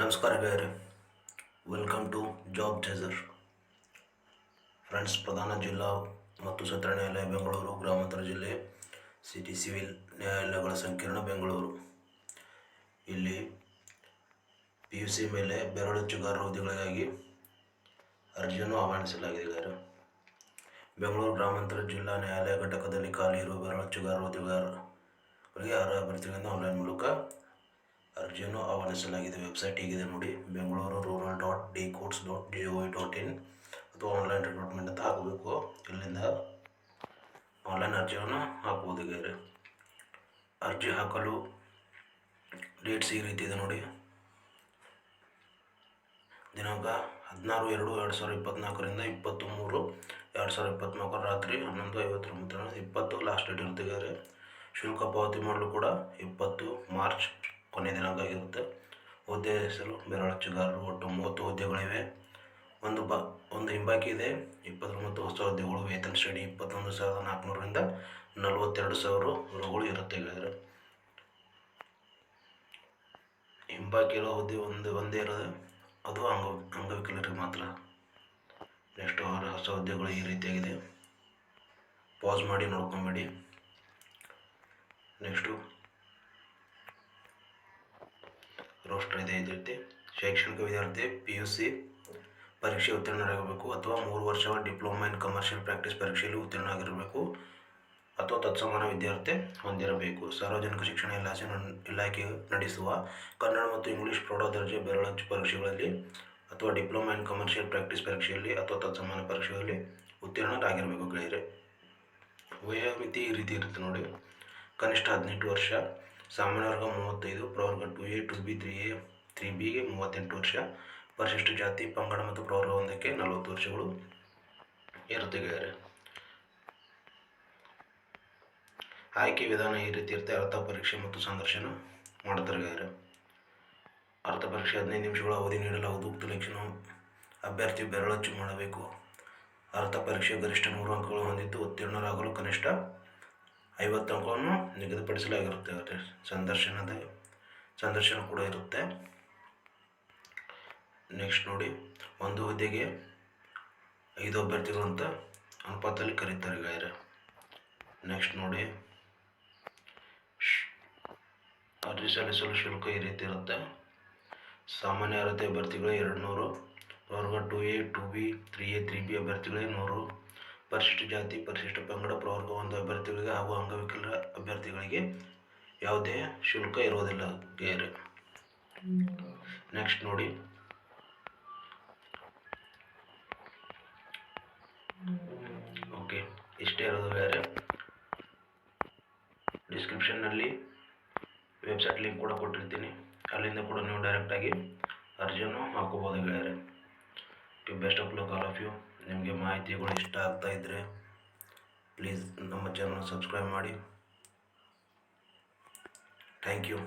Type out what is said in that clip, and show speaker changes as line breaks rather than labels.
ನಮಸ್ಕಾರ ಗೆಳೆಯರೆ. Welcome to job chaser friends ಪ್ರಧಾನ ಜಿಲ್ಲಾ ಮತ್ತು ಸತ್ರ ನ್ಯಾಯಾಲಯ ಬೆಂಗಳೂರು, ಗ್ರಾಮಾಂತರ ಜಿಲ್ಲೆ ಸಿಟಿ ಸಿವಿಲ್ ನ್ಯಾಯಾಲಯಗಳ ಸಂಕೀರ್ಣ ಬೆಂಗಳೂರು. ಇಲ್ಲಿ ಪಿ ಯು ಸಿ ಮೇಲೆ ಬೆರಳಚ್ಚುಗಾರ ಹುದ್ದೆಗಳಿಗಾಗಿ ಅರ್ಜಿಯನ್ನು ಆಹ್ವಾನಿಸಲಾಗಿದೆ ಗೆಳೆಯರೆ. ಬೆಂಗಳೂರು, ಗ್ರಾಮಾಂತರ ಜಿಲ್ಲಾ ನ್ಯಾಯಾಲಯ ಘಟಕದಲ್ಲಿ ಖಾಲಿ ಇರುವ ಬೆರಳಚ್ಚುಗಾರ ಹುದ್ದೆಗಾರರಿಗೆ ಅರ್ಹ ಅಭ್ಯರ್ಥಿಗಳಿಂದ ಆನ್ಲೈನ್ ಮೂಲಕ ಅರ್ಜಿಯನ್ನು ಆಹ್ವಾನಿಸಲಾಗಿದೆ. ವೆಬ್ಸೈಟ್ ಹೀಗಿದೆ ನೋಡಿ. Bengaluru rural dot D codes dot G O dot in. ಅಥವಾ ಆನ್ಲೈನ್ ರಿಕ್ರೂಟ್ಮೆಂಟ್ ಅಂತ ಹಾಕಬೇಕು. ಇಲ್ಲಿಂದ ಆನ್ಲೈನ್ ಅರ್ಜಿಯನ್ನು ಹಾಕ್ಬೋದು ಗೆರೆ. ಅರ್ಜಿ ಹಾಕಲು ಡೇಟ್ಸ್ ಈ ರೀತಿ ಇದೆ ನೋಡಿ. ದಿನಾಂಕ ಹದಿನಾರು ಎರಡು ಎರಡು ಸಾವಿರದ ಇಪ್ಪತ್ತ್ನಾಲ್ಕರಿಂದ ಇಪ್ಪತ್ತು ಮೂರು ಎರಡು ಸಾವಿರದ ಇಪ್ಪತ್ತ್ನಾಲ್ಕರ ರಾತ್ರಿ ಹನ್ನೊಂದು ಐವತ್ತೊಂಬತ್ತರ ಇಪ್ಪತ್ತು ಲಾಸ್ಟ್ ಡೇಟ್ ಇರ್ತಿದ್ದಾರೆ ಶುಲ್ಕ ಪಾವತಿ ಮಾಡಲು ಕೂಡ ಇಪ್ಪತ್ತು ಮಾರ್ಚ್ ಕೊನೆಯ ದಿನಾಂಕ ಆಗಿರುತ್ತೆ ಹುದ್ದೆ ಹೆಸರು ಬೆರಳಚ್ಚುಗಾರರು ಒಟ್ಟು ಮೂವತ್ತು ಹುದ್ದೆಗಳಿವೆ. ಒಂದು ಬ, ಒಂದು ಹಿಂಬಾಕಿ ಇದೆ. ಇಪ್ಪತ್ತೊಂಬತ್ತು ಹೊಸ ಹುದ್ದೆಗಳು, ವೇತನ ಶ್ರೇಣಿ ಇಪ್ಪತ್ತೊಂದು ಸಾವಿರದ ನಾಲ್ಕುನೂರರಿಂದ ನಲವತ್ತೆರಡು ಸಾವಿರ ರುಗಳು ಇರುತ್ತೆ ಹೇಳಿದ್ರೆ ಹಿಂಬಾಕಿ ಇರೋ ಹುದ್ದೆ ಒಂದು, ಒಂದೇ ಇರೋದು. ಅದು ಅಂಗ, ಅಂಗವಿಕಲರಿಗೆ ಮಾತ್ರ. ನೆಕ್ಸ್ಟ್ ಅವರ ಹೊಸ ಹುದ್ದೆಗಳು ಈ ರೀತಿಯಾಗಿದೆ. ಪಾಸ್ ಮಾಡಿ ನೋಡ್ಕೊಂಬೇಡಿ. ನೆಕ್ಸ್ಟು ರೋಸ್ಟರ್ ಇದೆ ಇದೇ ರೀತಿ ಶೈಕ್ಷಣಿಕ ವಿದ್ಯಾರ್ಥಿ ಪಿ ಯು ಸಿ ಪರೀಕ್ಷೆ ಉತ್ತೀರ್ಣರಾಗಬೇಕು ಅಥವಾ ಮೂರು ವರ್ಷ ಡಿಪ್ಲೊಮಾ ಇನ್ ಕಮರ್ಷಿಯಲ್ ಪ್ರಾಕ್ಟೀಸ್ ಪರೀಕ್ಷೆಯಲ್ಲಿ ಉತ್ತೀರ್ಣರಾಗಿರಬೇಕು ಅಥವಾ ತತ್ಸಮಾನ ವಿದ್ಯಾರ್ಥಿ ಹೊಂದಿರಬೇಕು. ಸಾರ್ವಜನಿಕ ಶಿಕ್ಷಣ ಇಲಾಖೆ ಇಲಾಖೆ ನಡೆಸುವ ಕನ್ನಡ ಮತ್ತು ಇಂಗ್ಲೀಷ್ ಪ್ರೌಢ ದರ್ಜೆ ಬೆರಳಚ್ಚು ಪರೀಕ್ಷೆಗಳಲ್ಲಿ ಅಥವಾ ಡಿಪ್ಲೊಮಾ ಇನ್ ಕಮರ್ಷಿಯಲ್ ಪ್ರಾಕ್ಟೀಸ್ ಪರೀಕ್ಷೆಯಲ್ಲಿ ಅಥವಾ ತತ್ಸಮಾನ ಪರೀಕ್ಷೆಯಲ್ಲಿ ಉತ್ತೀರ್ಣರಾಗಿರಬೇಕು. ಗೆಳೆಯರೆ, ವಯೋಮಿತಿ ಈ ರೀತಿ ಇರುತ್ತೆ ನೋಡಿ. ಕನಿಷ್ಠ ಹದಿನೆಂಟು ವರ್ಷ ಸಾಮಾನ್ಯ ವರ್ಗ ಮೂವತ್ತೈದು ಪ್ರವರ್ಗ two A two B three A three ಬಿಗೆ ಮೂವತ್ತೆಂಟು ವರ್ಷ. ಪರಿಶಿಷ್ಟ ಜಾತಿ, ಪಂಗಡ ಮತ್ತು ಪ್ರವರ್ಗ ಒಂದಕ್ಕೆ ನಲವತ್ತು ವರ್ಷಗಳು ಗೆಳೆಯರೆ ಆಯ್ಕೆ ವಿಧಾನ ಈ ರೀತಿ ಇರುತ್ತೆ. ಅರ್ಥ, ಪರೀಕ್ಷೆ ಮತ್ತು ಸಂದರ್ಶನ ಮಾಡ್ತಾರೆ ಅರ್ಥ, ಪರೀಕ್ಷೆ ಹದಿನೈದು ನಿಮಿಷಗಳ ಅವಧಿ ನೀಡಲಾಗುವುದು. ಉಕ್ತ ಲಕ್ಷಣ, ಅಭ್ಯರ್ಥಿ ಬೆರಳಚ್ಚು ಮಾಡಬೇಕು. ಅರ್ಥ, ಪರೀಕ್ಷೆ ಗರಿಷ್ಠ ನೂರು ಅಂಕಗಳು ಹೊಂದಿದ್ದು, ಉತ್ತೀರ್ಣರಾಗಲು ಕನಿಷ್ಠ ಐವತ್ತು ಅಂಕವನ್ನು ನಿಗದಿಪಡಿಸಲಾಗಿರುತ್ತೆ ಸಂದರ್ಶನದ, ಸಂದರ್ಶನ ಕೂಡ ಇರುತ್ತೆ. ನೆಕ್ಸ್ಟ್ ನೋಡಿ, ಒಂದು ಹುದ್ದೆಗೆ ಐದು ಅಭ್ಯರ್ಥಿಗಳು ಅಂತ ಅನುಪಾತದಲ್ಲಿ ಕರೀತಾರೆ ಗಾಯರ. ನೆಕ್ಸ್ಟ್ ನೋಡಿ, ಅರ್ಜಿ ಸಲ್ಲಿಸಲು ಶುಲ್ಕ ಈ ರೀತಿ ಇರುತ್ತೆ. ಸಾಮಾನ್ಯ ಅರ್ಹತೆ ಅಭ್ಯರ್ಥಿಗಳೇ ಎರಡು ನೂರು ವರ್ಗ two A two B three A three B ಅಭ್ಯರ್ಥಿಗಳೇ ನೂರು ಪರಿಶಿಷ್ಟ ಜಾತಿ, ಪರಿಶಿಷ್ಟ ಪಂಗಡ, ಪ್ರವರ್ಗ, ಒಂದು ಅಭ್ಯರ್ಥಿಗಳಿಗೆ ಹಾಗೂ ಅಂಗವಿಕಲ ಅಭ್ಯರ್ಥಿಗಳಿಗೆ ಯಾವುದೇ ಶುಲ್ಕ ಇರುವುದಿಲ್ಲ ಬೇರೆ ನೆಕ್ಸ್ಟ್ ನೋಡಿ. ಓಕೆ ಇಷ್ಟೇ ಇರೋದು ಬೇರೆ. ಡಿಸ್ಕ್ರಿಪ್ಷನ್ನಲ್ಲಿ ವೆಬ್ಸೈಟ್ ಲಿಂಕ್ ಕೂಡ ಕೊಟ್ಟಿರ್ತೀನಿ. ಅಲ್ಲಿಂದ ಕೂಡ ನೀವು ಡೈರೆಕ್ಟಾಗಿ ಅರ್ಜಿಯನ್ನು ಹಾಕೋಬೋದು ಗೆಳೆಯರೆ okay best of luck all of you ನಿಮಗೆ ಮಾಹಿತಿಗಳು ಇಷ್ಟ ಆಗ್ತಾ ಇದ್ದರೆ ಪ್ಲೀಸ್ ನಮ್ಮ ಚಾನಲ್ ಸಬ್ಸ್ಕ್ರೈಬ್ ಮಾಡಿ. Thank you